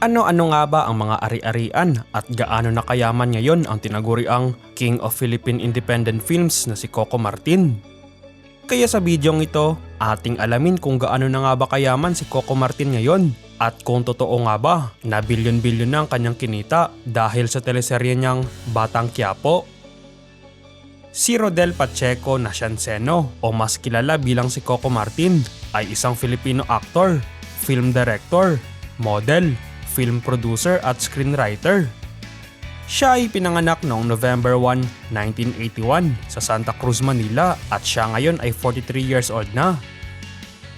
Ano-ano nga ba ang mga ari-arian at gaano na kayaman ngayon ang tinaguriang King of Philippine Independent Films na si Coco Martin? Kaya sa bidyong ito, ating alamin kung gaano na nga ba kayaman si Coco Martin ngayon at kung totoo nga ba na bilyon-bilyon na ang kanyang kinita dahil sa teleserye niyang Batang Quiapo. Si Rodel Pacheco Nascianceno o mas kilala bilang si Coco Martin ay isang Filipino actor, film director, model, film producer at screenwriter. Siya ay pinanganak noong November 1, 1981 sa Santa Cruz, Manila at siya ngayon ay 43 years old na.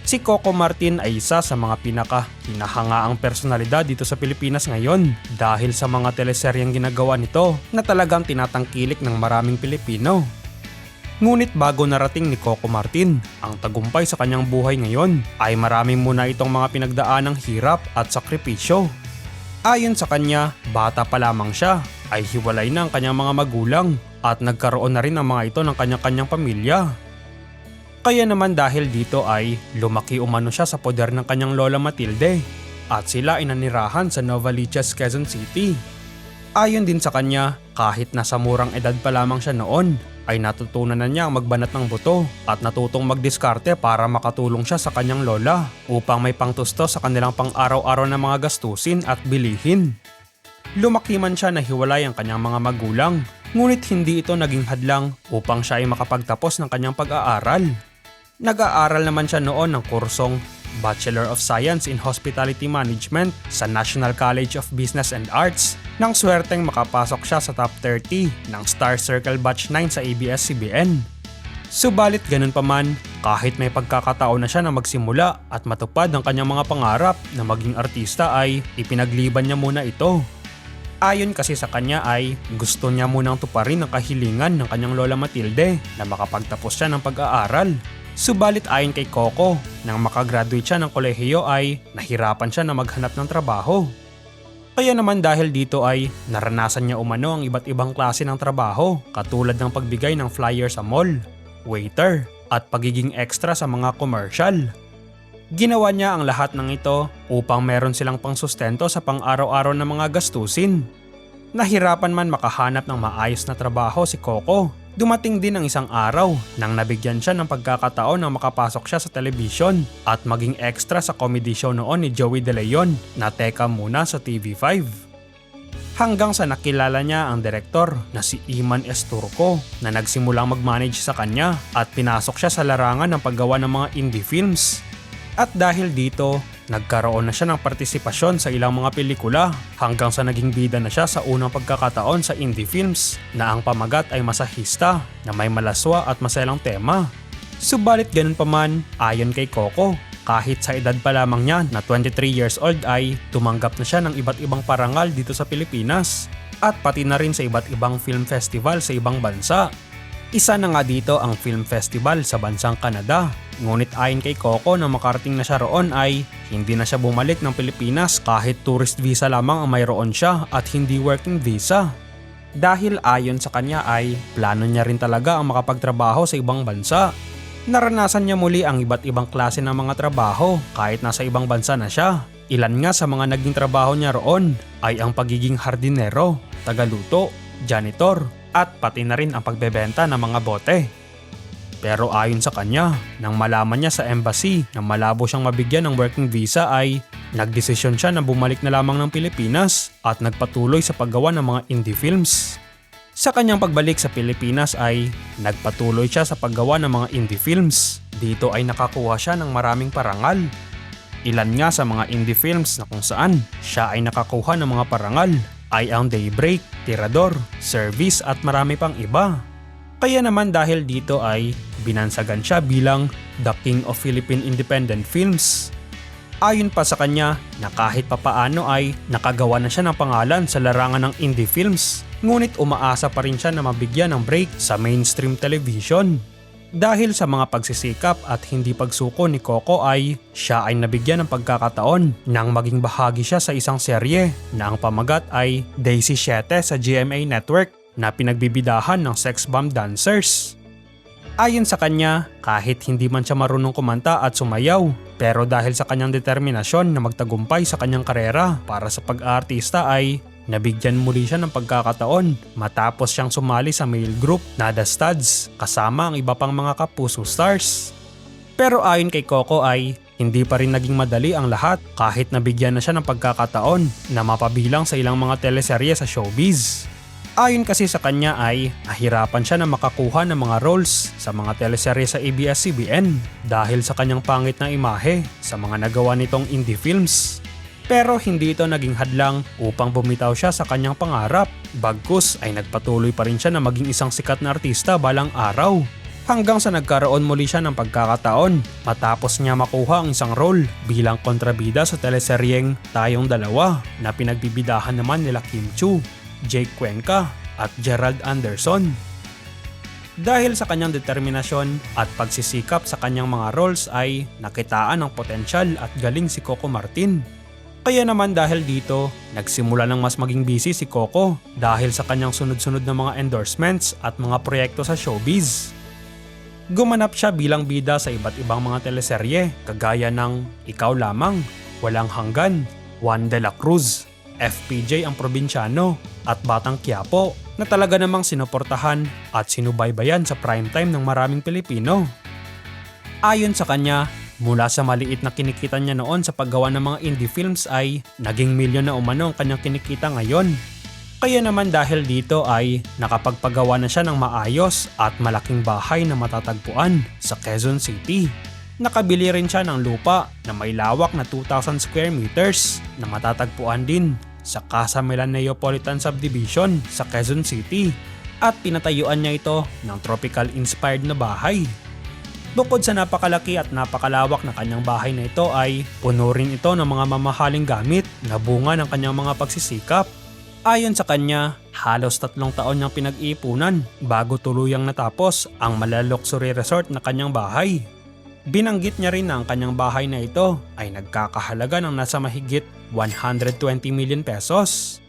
Si Coco Martin ay isa sa mga pinaka hinahangaang personalidad dito sa Pilipinas ngayon dahil sa mga teleseryeng ginagawa nito na talagang tinatangkilik ng maraming Pilipino. Ngunit bago narating ni Coco Martin ang tagumpay sa kanyang buhay ngayon ay marami muna itong mga pinagdaanang hirap at sakripisyo. Ayon sa kanya, bata pa lamang siya ay hiwalay na ang kanyang mga magulang at nagkaroon na rin ang mga ito ng kanyang-kanyang pamilya. Kaya naman dahil dito ay lumaki umano siya sa poder ng kanyang lola Matilde at sila ay nanirahan sa Novaliches, Quezon City. Ayon din sa kanya, kahit nasa murang edad pa lamang siya noon, ay natutunan na niya ang magbanat ng buto at natutong magdiskarte para makatulong siya sa kanyang lola upang may pangtusto sa kanilang pang-araw-araw na mga gastusin at bilihin. Lumaki man siya na hiwalay ang kanyang mga magulang, ngunit hindi ito naging hadlang upang siya ay makapagtapos ng kanyang pag-aaral. Nag-aaral naman siya noon ng kursong Bachelor of Science in Hospitality Management sa National College of Business and Arts nang swerteng makapasok siya sa top 30 ng Star Circle Batch 9 sa ABS-CBN. Subalit ganun pa man, kahit may pagkakataon na siya na magsimula at matupad ang kanyang mga pangarap na maging artista ay ipinagliban niya muna ito. Ayon kasi sa kanya ay gusto niya munang tuparin ang kahilingan ng kanyang lola Matilde na makapagtapos siya ng pag-aaral Subalit ayon kay Coco, nang makagraduate siya ng kolehiyo ay nahirapan siya na maghanap ng trabaho. Kaya naman dahil dito ay naranasan niya umano ang iba't ibang klase ng trabaho katulad ng pagbigay ng flyer sa mall, waiter, at pagiging extra sa mga commercial. Ginawa niya ang lahat ng ito upang meron silang pangsustento sa pang-araw-araw na mga gastusin. Nahirapan man makahanap ng maayos na trabaho si Coco Dumating din ang isang araw nang nabigyan siya ng pagkakataon na makapasok siya sa telebisyon at maging extra sa comedy show noon ni Joey De Leon na Teka Muna sa TV5. Hanggang sa nakilala niya ang direktor na si Iman Esturco na nagsimulang mag-manage sa kanya at pinasok siya sa larangan ng paggawa ng mga indie films. At dahil dito, nagkaroon na siya ng partisipasyon sa ilang mga pelikula hanggang sa naging bida na siya sa unang pagkakataon sa indie films na ang pamagat ay masahista na may malaswa at maselang tema. Subalit ganun pa man, ayon kay Coco, kahit sa edad pa lamang niya na 23 years old ay tumanggap na siya ng iba't ibang parangal dito sa Pilipinas at pati na rin sa iba't ibang film festival sa ibang bansa isa na nga dito ang film festival sa bansang Canada. Ngunit ayon kay Coco na makarating na siya roon ay hindi na siya bumalik ng Pilipinas kahit tourist visa lamang ang mayroon siya at hindi working visa. Dahil ayon sa kanya ay plano niya rin talaga ang makapagtrabaho sa ibang bansa. Naranasan niya muli ang iba't ibang klase ng mga trabaho kahit nasa ibang bansa na siya. Ilan nga sa mga naging trabaho niya roon ay ang pagiging hardinero, tagaluto, janitor, at pati na rin ang pagbebenta ng mga bote. Pero ayon sa kanya, nang malaman niya sa embassy na malabo siyang mabigyan ng working visa ay nagdesisyon siya na bumalik na lamang ng Pilipinas at nagpatuloy sa paggawa ng mga indie films. Sa kanyang pagbalik sa Pilipinas ay nagpatuloy siya sa paggawa ng mga indie films. Dito ay nakakuha siya ng maraming parangal. Ilan nga sa mga indie films na kung saan siya ay nakakuha ng mga parangal ang Daybreak, Tirador, Service at marami pang iba. Kaya naman dahil dito ay binansagan siya bilang The King of Philippine Independent Films. Ayon pa sa kanya na kahit papaano ay nakagawa na siya ng pangalan sa larangan ng indie films, ngunit umaasa pa rin siya na mabigyan ng break sa mainstream television. Dahil sa mga pagsisikap at hindi pagsuko ni Coco ay siya ay nabigyan ng pagkakataon nang maging bahagi siya sa isang serye na ang pamagat ay Daisy 7 sa GMA Network na pinagbibidahan ng sex bomb dancers. Ayon sa kanya, kahit hindi man siya marunong kumanta at sumayaw, pero dahil sa kanyang determinasyon na magtagumpay sa kanyang karera para sa pag-aartista ay nabigyan muli siya ng pagkakataon matapos siyang sumali sa male group na The Studs kasama ang iba pang mga kapuso stars. Pero ayon kay Coco ay hindi pa rin naging madali ang lahat kahit nabigyan na siya ng pagkakataon na mapabilang sa ilang mga teleserye sa showbiz. Ayon kasi sa kanya ay nahirapan siya na makakuha ng mga roles sa mga teleserye sa ABS-CBN dahil sa kanyang pangit na imahe sa mga nagawa nitong indie films. Pero hindi ito naging hadlang upang bumitaw siya sa kanyang pangarap. Bagkus ay nagpatuloy pa rin siya na maging isang sikat na artista balang araw. Hanggang sa nagkaroon muli siya ng pagkakataon matapos niya makuha ang isang role bilang kontrabida sa teleseryeng Tayong Dalawa na pinagbibidahan naman nila Kim Chu Jake Cuenca at Gerald Anderson. Dahil sa kanyang determinasyon at pagsisikap sa kanyang mga roles ay nakitaan ng potensyal at galing si Coco Martin. Kaya naman dahil dito, nagsimula ng mas maging busy si Coco dahil sa kanyang sunod-sunod na mga endorsements at mga proyekto sa showbiz. Gumanap siya bilang bida sa iba't ibang mga teleserye kagaya ng Ikaw Lamang, Walang Hanggan, Juan de la Cruz, FPJ ang probinsyano at Batang Quiapo na talaga namang sinuportahan at sinubaybayan sa primetime ng maraming Pilipino. Ayon sa kanya, mula sa maliit na kinikita niya noon sa paggawa ng mga indie films ay naging milyon na umano ang kanyang kinikita ngayon. Kaya naman dahil dito ay nakapagpagawa na siya ng maayos at malaking bahay na matatagpuan sa Quezon City. Nakabili rin siya ng lupa na may lawak na 2,000 square meters na matatagpuan din sa Casa Milan Neapolitan Subdivision sa Quezon City at pinatayuan niya ito ng tropical-inspired na bahay. Bukod sa napakalaki at napakalawak na kanyang bahay na ito ay puno rin ito ng mga mamahaling gamit na bunga ng kanyang mga pagsisikap. Ayon sa kanya, halos tatlong taon niyang pinag-iipunan bago tuluyang natapos ang malaluxury resort na kanyang bahay. Binanggit niya rin na ang kanyang bahay na ito ay nagkakahalaga ng nasa mahigit 120 million pesos.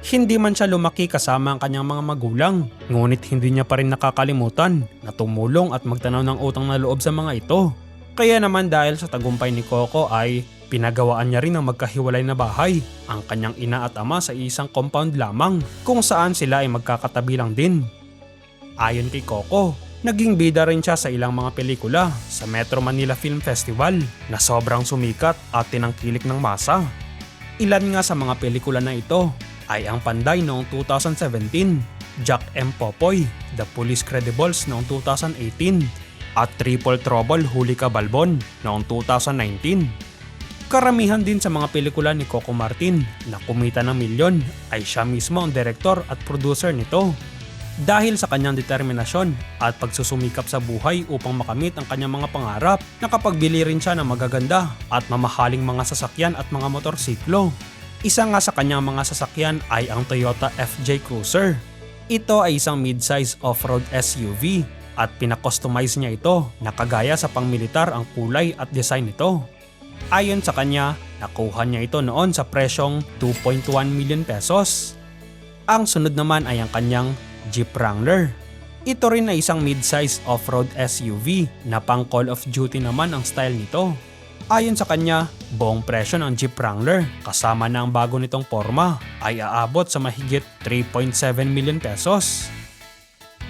Hindi man siya lumaki kasama ang kanyang mga magulang, ngunit hindi niya pa rin nakakalimutan na tumulong at magtanaw ng utang na loob sa mga ito. Kaya naman dahil sa tagumpay ni Coco ay pinagawaan niya rin ng magkahiwalay na bahay ang kanyang ina at ama sa isang compound lamang kung saan sila ay magkakatabi lang din. Ayon kay Coco, Naging bida rin siya sa ilang mga pelikula sa Metro Manila Film Festival na sobrang sumikat at tinangkilik ng masa. Ilan nga sa mga pelikula na ito ay ang Panday noong 2017, Jack M. Popoy, The Police Credibles noong 2018, at Triple Trouble Huli Ka Balbon noong 2019. Karamihan din sa mga pelikula ni Coco Martin na kumita ng milyon ay siya mismo ang direktor at producer nito dahil sa kanyang determinasyon at pagsusumikap sa buhay upang makamit ang kanyang mga pangarap, nakapagbili rin siya ng magaganda at mamahaling mga sasakyan at mga motorsiklo. Isa nga sa kanyang mga sasakyan ay ang Toyota FJ Cruiser. Ito ay isang mid-size off-road SUV at pinakustomize niya ito na kagaya sa pangmilitar ang kulay at design nito. Ayon sa kanya, nakuha niya ito noon sa presyong 2.1 million pesos. Ang sunod naman ay ang kanyang Jeep Wrangler. Ito rin ay isang mid-size off-road SUV na pang Call of Duty naman ang style nito. Ayon sa kanya, buong presyo ng Jeep Wrangler kasama na ang bago nitong forma ay aabot sa mahigit 3.7 million pesos.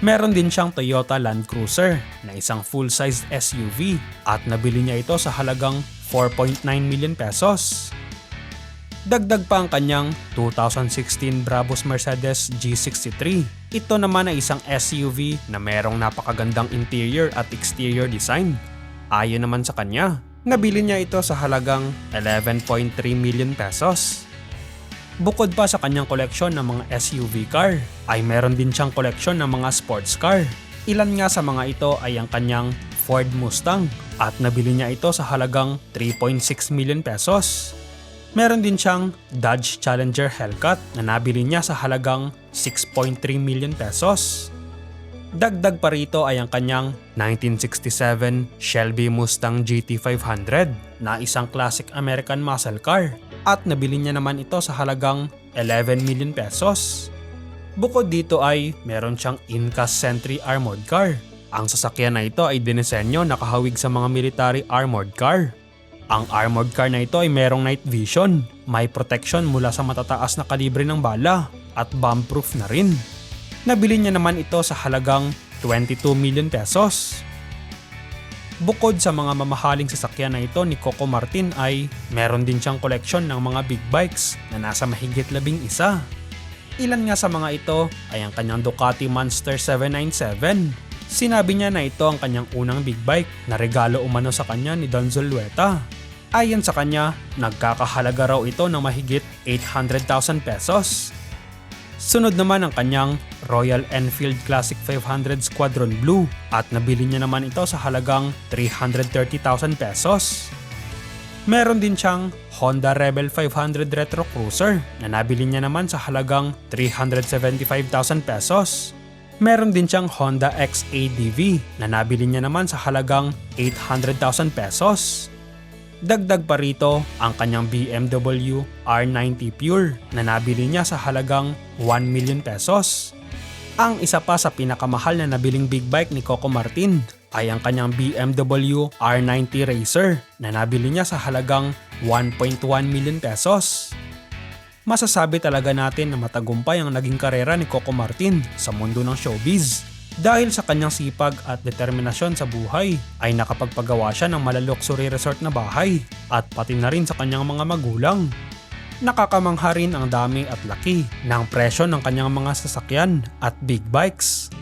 Meron din siyang Toyota Land Cruiser na isang full-size SUV at nabili niya ito sa halagang 4.9 million pesos. Dagdag pa ang kanyang 2016 Brabus Mercedes G63. Ito naman ay isang SUV na merong napakagandang interior at exterior design. Ayon naman sa kanya, nabili niya ito sa halagang 11.3 million pesos. Bukod pa sa kanyang koleksyon ng mga SUV car, ay meron din siyang koleksyon ng mga sports car. Ilan nga sa mga ito ay ang kanyang Ford Mustang at nabili niya ito sa halagang 3.6 million pesos. Meron din siyang Dodge Challenger Hellcat na nabili niya sa halagang 6.3 million pesos. Dagdag pa rito ay ang kanyang 1967 Shelby Mustang GT500 na isang classic American muscle car at nabili niya naman ito sa halagang 11 million pesos. Bukod dito ay meron siyang Inca Sentry armored car Ang sasakyan na ito ay dinisenyo nakahawig sa mga military armored car. Ang armored car na ito ay merong night vision, may protection mula sa matataas na kalibre ng bala, at bomb-proof na rin. Nabili niya naman ito sa halagang 22 million pesos. Bukod sa mga mamahaling sasakyan na ito ni Coco Martin ay meron din siyang koleksyon ng mga big bikes na nasa mahigit labing isa. Ilan nga sa mga ito ay ang kanyang Ducati Monster 797. Sinabi niya na ito ang kanyang unang big bike na regalo umano sa kanya ni Don Zulueta. Ayon sa kanya, nagkakahalaga raw ito ng mahigit 800,000 pesos. Sunod naman ang kanyang Royal Enfield Classic 500 Squadron Blue at nabili niya naman ito sa halagang 330,000 pesos. Meron din siyang Honda Rebel 500 Retro Cruiser na nabili niya naman sa halagang 375,000 pesos. Meron din siyang Honda XADV na nabili niya naman sa halagang 800,000 pesos. Dagdag pa rito ang kanyang BMW R90 Pure na nabili niya sa halagang 1 million pesos. Ang isa pa sa pinakamahal na nabiling big bike ni Coco Martin ay ang kanyang BMW R90 Racer na nabili niya sa halagang 1.1 million pesos. Masasabi talaga natin na matagumpay ang naging karera ni Coco Martin sa mundo ng showbiz. Dahil sa kanyang sipag at determinasyon sa buhay ay nakapagpagawa siya ng malaluxury resort na bahay at pati na rin sa kanyang mga magulang. Nakakamangha rin ang dami at laki ng presyo ng kanyang mga sasakyan at big bikes.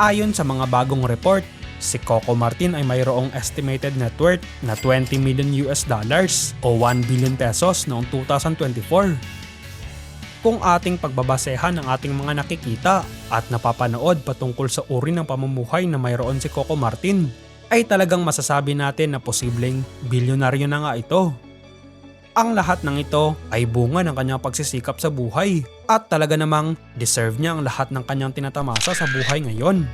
Ayon sa mga bagong report, si Coco Martin ay mayroong estimated net worth na 20 million US dollars o 1 billion pesos noong 2024 kung ating pagbabasehan ang ating mga nakikita at napapanood patungkol sa uri ng pamumuhay na mayroon si Coco Martin, ay talagang masasabi natin na posibleng bilyonaryo na nga ito. Ang lahat ng ito ay bunga ng kanyang pagsisikap sa buhay at talaga namang deserve niya ang lahat ng kanyang tinatamasa sa buhay ngayon.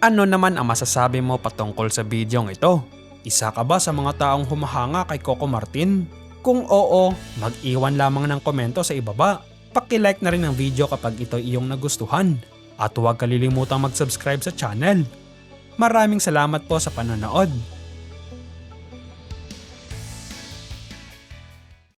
Ano naman ang masasabi mo patungkol sa bidyong ito? Isa ka ba sa mga taong humahanga kay Coco Martin? Kung oo, mag-iwan lamang ng komento sa ibaba. Paki-like na rin ang video kapag ito iyong nagustuhan. At huwag kalilimutang mag-subscribe sa channel. Maraming salamat po sa panonood.